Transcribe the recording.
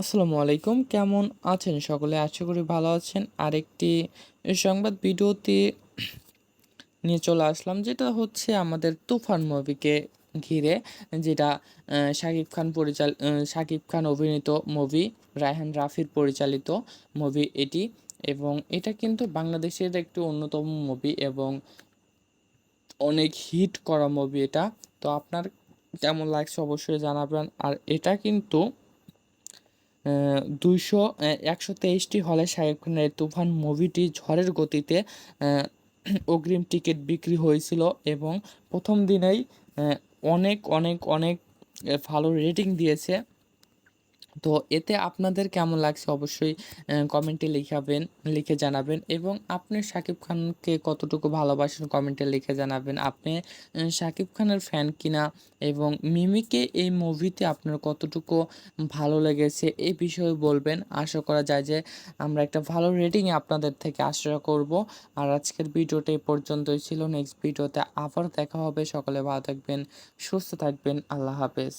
আসসালামু আলাইকুম। কেমন আছেন সকলে? আশা করি ভালো আছেন। আরেকটি সংবাদ ভিডিওতে নিয়ে চলে আসলাম, যেটা হচ্ছে আমাদের তুফান মুভিকে ঘিরে, যেটা শাকিব খান পরিচাল শাকিব খান অভিনীত মুভি, রায়হান রাফির পরিচালিত মুভি এটি, এবং এটা কিন্তু বাংলাদেশের একটি অন্যতম মুভি এবং অনেক হিট করা মুভি এটা। তো আপনার কেমন লাগছে অবশ্যই জানাবেন। আর এটা কিন্তু দুইশো একশো তেইশটি হলে শাকিব খানের তুফান মুভিটি ঝড়ের গতিতে অগ্রিম টিকিট বিক্রি হয়েছিল এবং প্রথম দিনেই অনেক অনেক অনেক ভালো রেটিং দিয়েছে। তো এতে আপনাদের কেমন লাগছে অবশ্যই কমেন্টে লিখাবেন, লিখে জানাবেন এবং আপনি শাকিব খানকে কতটুকু ভালোবাসেন কমেন্টে লিখে জানাবেন। আপনি শাকিব খানের ফ্যান কিনা এবং মিমিকে এই মুভিতে আপনার কতটুকু ভালো লেগেছে এই বিষয়ে বলবেন। আশা করা যায় যে আমরা একটা ভালো রেটিং আপনাদের থেকে আশা করব। আর আজকের ভিডিওটা এই পর্যন্তই ছিল। নেক্সট ভিডিওতে আবার দেখা হবে। সকলে ভালো থাকবেন, সুস্থ থাকবেন। আল্লাহ হাফেজ।